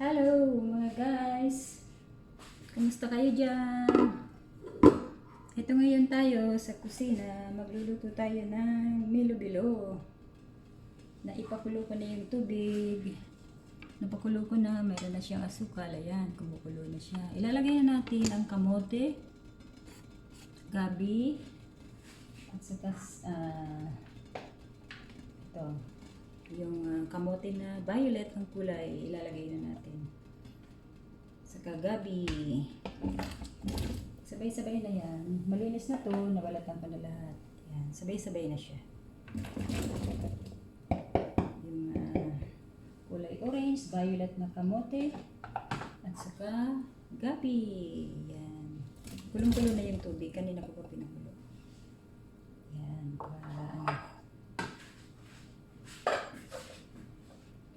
Hello mga guys! Kamusta kayo dyan? Ito ngayon tayo sa kusina. Magluluto tayo ng milo-bilo. Naipakulo ko na yung tubig. Napakulo ko na. Mayroon na siyang asukal. Ayan, kumukulo na siya. Ilalagay na natin ang kamote, gabi, at saka ah, ito, yung ah, kamote na violet ang kulay, ilalagay na natin. Saka gabi. Sabay-sabay na yan. Malinis na to, nabalatan ko na lahat. Yan, sabay-sabay na siya. Yung ah, kulay orange, violet na kamote, at saka gabi. Yan. Kulong-kulo na yung tubig. Kanina ko pa pinakulo. Yan, para ano.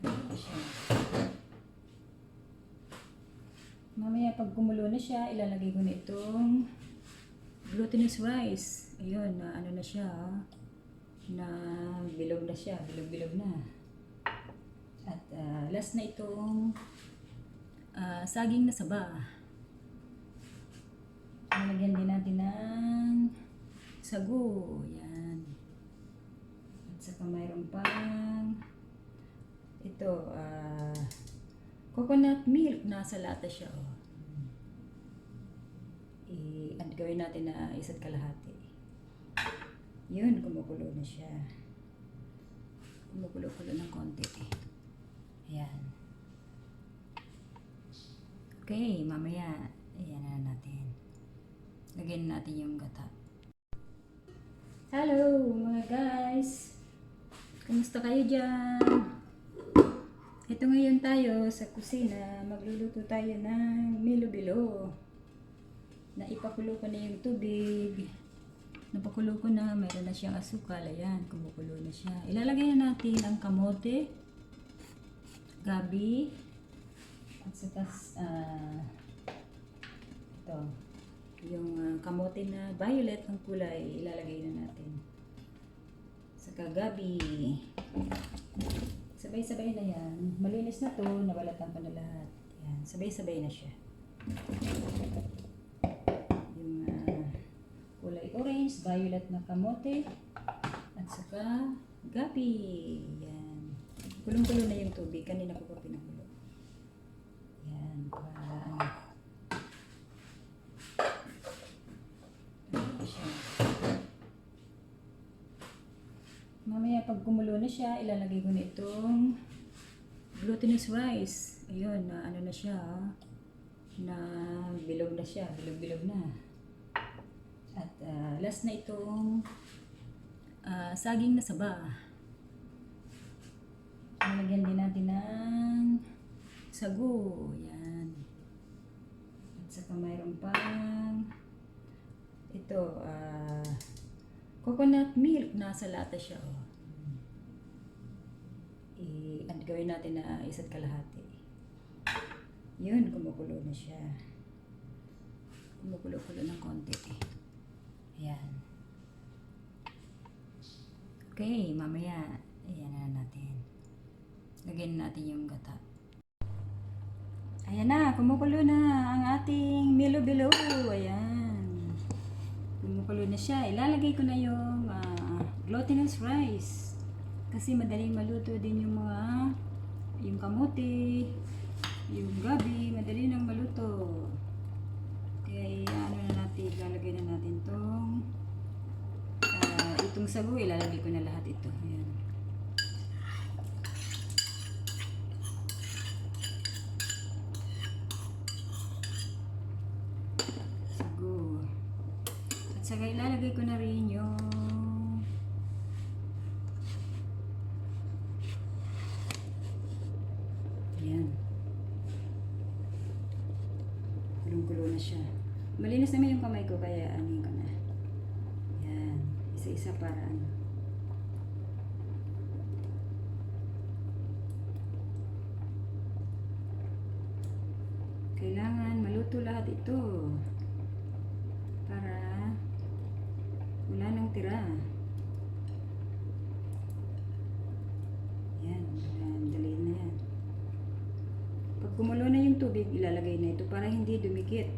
Ano siya. Mamaya pag kumulo na siya, ilalagay ko na itong glutinous rice. Ayun, na ano na siya, na bilog na siya, bilog-bilog na. At ah, last na itong ah, saging na saba. Nalagyan din natin ng sago. Yan. At saka mayroon pang ito, ah, coconut milk. Nasa lata siya, oh. I, at gawin natin na isa't kalahati. Yun, kumukulo na siya. Kumukulo-kulo ng konti. Ayan. Okay, mamaya, ayan na natin. Lagyan natin yung gata. Hello, mga guys! Kumusta kayo dyan? Ito ngayon tayo sa kusina. Magluluto tayo ng milo-bilo. Naipakulo ko na yung tubig. Napakulo ko na. Mayroon na siyang asukal. Ayan, kumukulo na siya. Ilalagay na natin ang kamote, gabi, at saka ah, ito, yung ah, kamote na violet ang kulay, ilalagay na natin. Saka gabi. Sabay-sabay na yan. Malinis na to, nabalatan ko na lahat. Yan, sabay-sabay na siya. Yung ah, kulay orange, violet na kamote, at saka gabi. Yan. Kulong-kulo na yung tubig. Kanina ko pa pinakulo. Yan, para ano. Ano siya. Mamaya pag kumulo na siya, ilalagay ko na itong glutinous rice. Ayun, na ano na siya, na bilog na siya, bilog-bilog na. At ah, last na itong ah, saging na saba. Nalagyan din natin ng sago. Yan. At saka mayroon pang ito, ah, coconut milk. Nasa lata siya, oh. I, gawin natin na isa't kalahati. Yun, kumukulo na siya. Kumukulo-kulo ng konti. Ayan. Okay, mamaya, ayan na natin. Lagyan natin yung gata. Ayan na, kumukulo na ang ating milo-bilo. Ayan. Kumukulo na siya. Ilalagay ko na yung ah, glutinous rice. Kasi madaling maluto din yung mga yung kamote, yung gabi, madali nang maluto. Kaya ano na natin, ilalagay na natin tong ah, itong sago, ilalagay ko na lahat ito. Ayan. Sago. At saka ilalagay ko na rin yung Ayan. Gulong-gulo na siya. Malinis naman yung kamay ko kaya ano ko na. Ayan. Isa-isa para ano. Kailangan maluto lahat ito. Para wala nang tira. Yan, yan, dali na yan. Pag kumulo yung tubig, ilalagay na ito para hindi dumikit.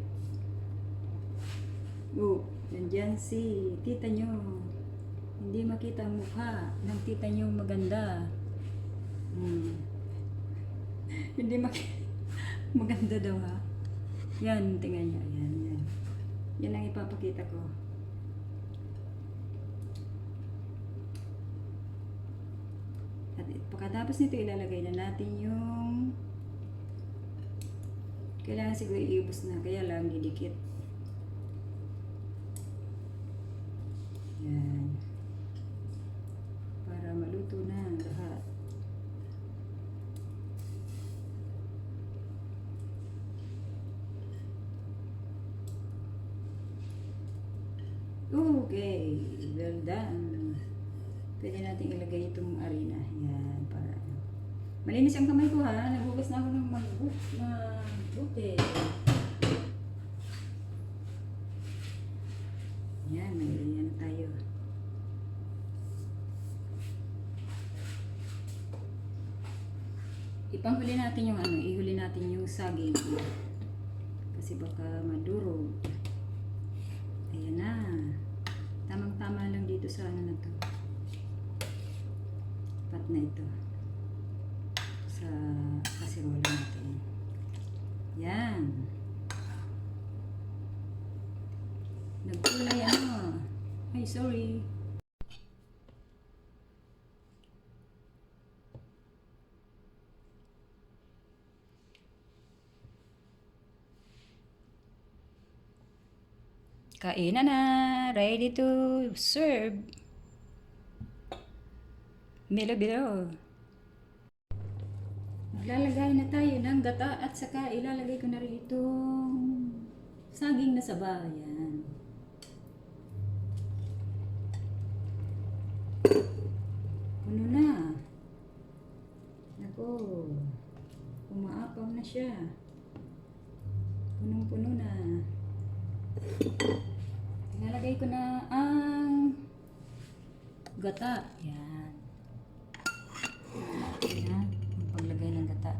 Oh, nandyan si tita nyo. Hindi makita ang mukha ng tita nyo maganda. Hmm. hindi makita. maganda daw ha. Yan, tingnan nyo. Yan, yan. Yan ang ipapakita ko. At pagkatapos nito, ilalagay na natin yung kailangan siguro iubos na, kaya lang didikit. Yan. Para maluto na ang lahat. Okay, well done. Pwede natin ilagay itong arena. Yan, para Malinis ang kamay ko ha. Naghugas na ako ng mag-book na buti. Yan, may yan tayo. Ipanghuli natin yung ano, ihuli natin yung saging. Kasi baka madurog. Ayan na. Tamang-tama lang dito sa ano na to. Pat na ito sa kasirola natin. Yan. Nagkulay ano. Ay, sorry. Kainan na. Ready to serve. Bilo-bilo. Maglalagay na tayo ng gata at saka ilalagay ko na rin itong saging na saba. Yan. Puno na. Nako. Umaapaw na siya. Punong-puno na. Ilalagay ko na ang gata. Yan. Yan. Yung paglagay ng gata.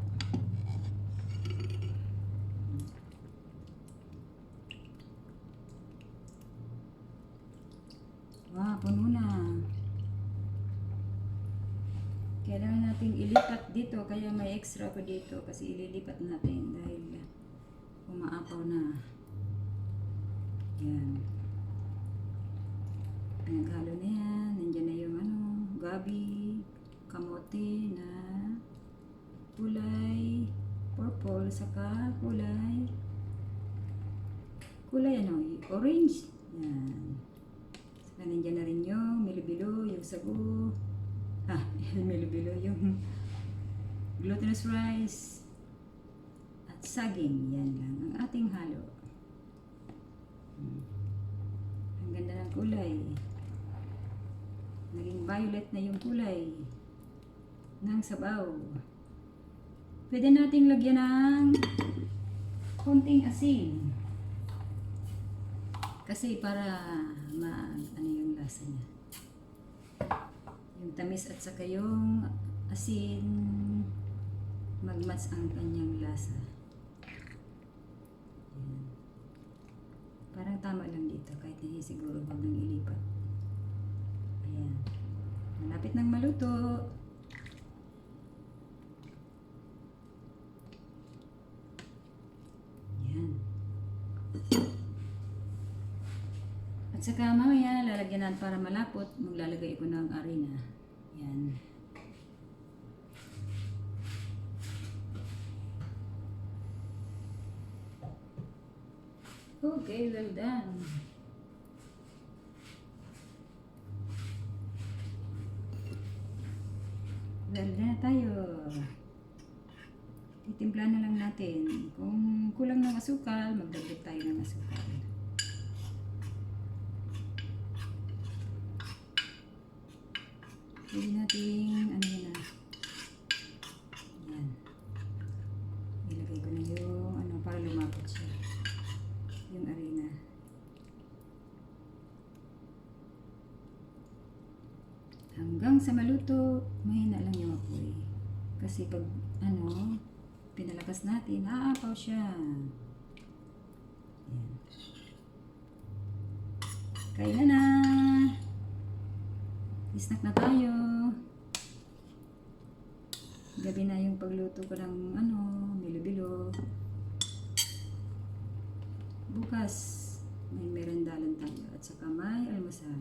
Wow, puno na. Kailangan natin ilipat dito, kaya may extra pa dito kasi ililipat natin dahil umaapaw na. Yan. Naghalo na yan. Nandiyan na yung ano, gabi, kamote na kulay purple, saka kulay kulay ano, orange. Yan. Saka nandiyan na rin yung milibilo, yung sago. Ah, yung milibilo, yung glutinous rice at saging. Yan lang ang ating halo. Ang ganda ng kulay. Naging violet na yung kulay ng sabaw. Pwede nating lagyan ng konting asin. Kasi para ma ano yung lasa niya. Yung tamis at saka yung asin magmatch ang kanyang lasa. Yan. Parang tama lang dito kahit hindi siguro wag nang ilipat. Ayan. Malapit nang maluto. Yan. At saka mamaya lalagyan natin para malapot, maglalagay ko ng arena. Yan. Okay, well done. Well done tayo. Titimpla na lang natin. Kung kulang ng asukal, magdagdag tayo ng asukal. Pwede natin, ano yun na. Yan. Ilagay ko na yung, ano, para lumapot siya. Yung arena. Hanggang sa maluto, mahina lang yung apoy. Kasi pag, ano, pinalakas natin. Aapaw siya. Yan. Kain na na. Snack na tayo. Gabi na yung pagluto ko ng ano, bilo-bilo. Bukas, may merendalan tayo at saka may almusal.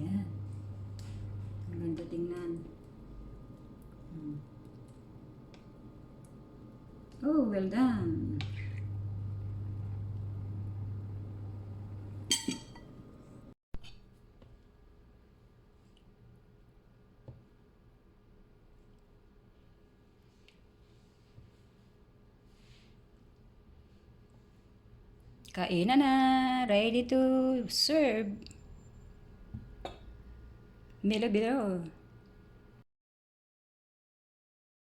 Yan. Ang ganda tingnan. Hmm. Oh, well done. Kain na na. Ready to serve. Bilo-bilo.